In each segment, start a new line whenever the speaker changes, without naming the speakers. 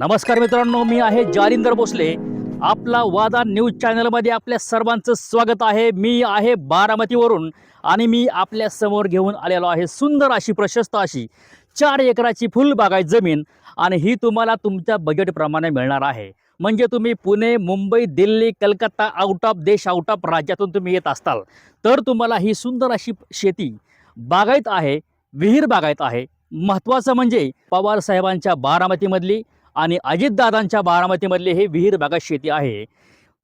नमस्कार मित्रांनो मी आहे जालिंदर भोसले. आपला वादा न्यूज चॅनलमध्ये आपल्या सर्वांचं स्वागत आहे. मी आहे बारामतीवरून आणि मी आपल्यासमोर घेऊन आलेलो आहे सुंदर अशी प्रशस्त अशी चार एकराची फुलबागायत जमीन आणि ही तुम्हाला तुमच्या बजेटप्रमाणे मिळणार आहे. म्हणजे तुम्ही पुणे मुंबई दिल्ली कलकत्ता आउट ऑफ देश आउट ऑफ राज्यातून तुम्ही येत असताल तर तुम्हाला ही सुंदर अशी शेती बागायत आहे विहीर बागायत आहे. महत्त्वाचं म्हणजे पवार साहेबांच्या बारामतीमधली आणि अजितदादांच्या बारामतीमधले हे विहीर भागात शेती आहे.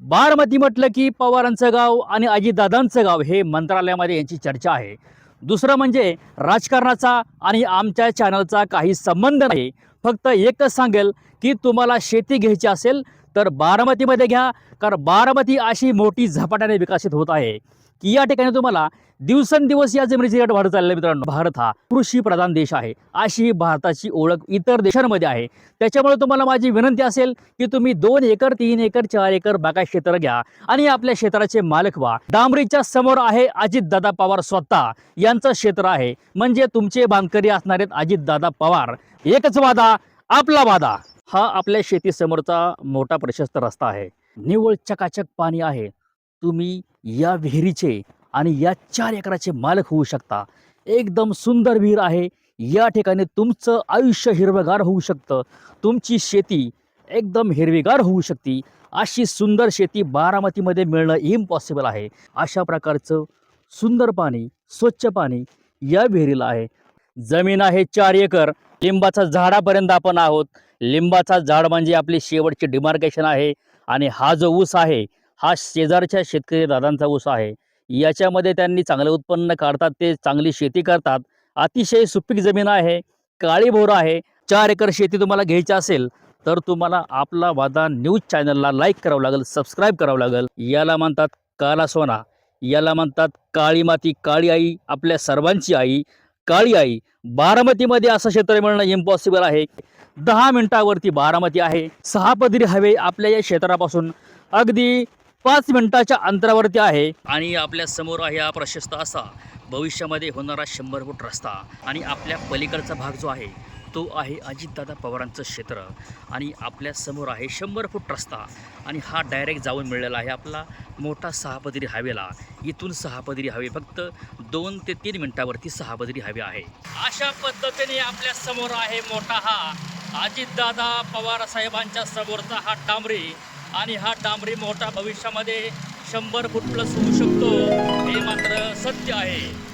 बारामती म्हटलं की पवारांचं गाव आणि अजितदादांचं गाव हे मंत्रालयामध्ये यांची चर्चा आहे. दुसरं म्हणजे राजकारणाचा आणि आमच्या चॅनलचा काही संबंध नाही. फक्त एकच सांगेल की तुम्हाला शेती घ्यायची असेल तर बारामतीमध्ये घ्या कारण बारामती अशी मोठी झपाट्याने विकसित होत आहे. की या ठिकाणी तुम्हाला दिवसेंदिवस या जमिनीची रेट वाढत चालले मित्रांनो. भारत हा कृषी प्रधान देश आहे. अशी भारताची ओळख इतर देशांमध्ये आहे. त्याच्यामुळे तुम्हाला माझी विनंती असेल की तुम्ही दोन एकर तीन एकर चार एकर बागायत क्षेत्र घ्या आणि आपल्या क्षेत्राचे मालक व्हा. डांबरीच्या समोर आहे अजितदादा पवार स्वतः. यांचं क्षेत्र आहे. म्हणजे तुमचे बांधकरी असणारे अजितदादा पवार. एकच वादा आपला वादा. हा आपल्या शेतीसमोरचा मोठा प्रशस्त रस्ता आहे. निव्वळ चकाचक पाणी आहे. तुम्ही या विहिरीचे आणि या चार एकराचे मालक होऊ शकता. एकदम सुंदर विहीर आहे. या ठिकाणी तुमचं आयुष्य हिरवगार होऊ शकतं. तुमची शेती एकदम हिरवीगार होऊ शकते. अशी सुंदर शेती बारामतीमध्ये मिळणं इम्पॉसिबल आहे. अशा प्रकारचं सुंदर पाणी स्वच्छ पाणी या विहिरीला आहे. जमीन आहे चार एकर. लिंबाचा झाडापर्यंत आपण आहोत. लिंबाचा झाड म्हणजे आपली शेवटची डिमार्केशन आहे आणि हा जो ऊस आहे हा शेजारच्या शेतकरी दादांचा ऊस आहे. याच्यामध्ये त्यांनी चांगलं उत्पन्न काढतात ते चांगली शेती करतात. अतिशय सुपीक जमीन आहे काळी भोर आहे. चार एकर शेती तुम्हाला घ्यायची असेल तर तुम्हाला आपला वादा न्यूज चॅनलला लाईक करावं लागेल सबस्क्राईब करावं लागेल. याला म्हणतात काला सोना याला म्हणतात काळी माती काळी आई आपल्या सर्वांची आई. काळी आई बारामतीमध्ये असं क्षेत्र मिळणं इम्पॉसिबल आहे. दहा मिनिटावरती बारामती आहे. सहा पदरी हवे आपल्या या क्षेत्रापासून. अगदी पाच मिनिटाच्या अंतरावरती आहे. आणि आपल्यासमोर आहे हा प्रशस्त असा. भविष्यामध्ये होणारा शंभर फूट रस्ता. आणि आपल्या पलीकडचा भाग जो आहे तो आहे अजितदादा पवारांचं क्षेत्र. आणि आपल्यासमोर आहे शंभर फूट रस्ता. आणि हा डायरेक्ट जाऊन मिळालेला आहे आपला मोठा सहापदरी हवेला इथून सहापदरी हवे फक्त दोन ते तीन मिनिटावरती सहापदरी हवे आहे. अशा पद्धतीने आपल्यासमोर आहे मोठा हा अजितदादा पवार साहेबांच्या समोरचा हा डांबरी. आणि हा डांबरी मोठा भविष्यामध्ये शंभर फूट प्लस होऊ शकतो हे मात्र सत्य आहे.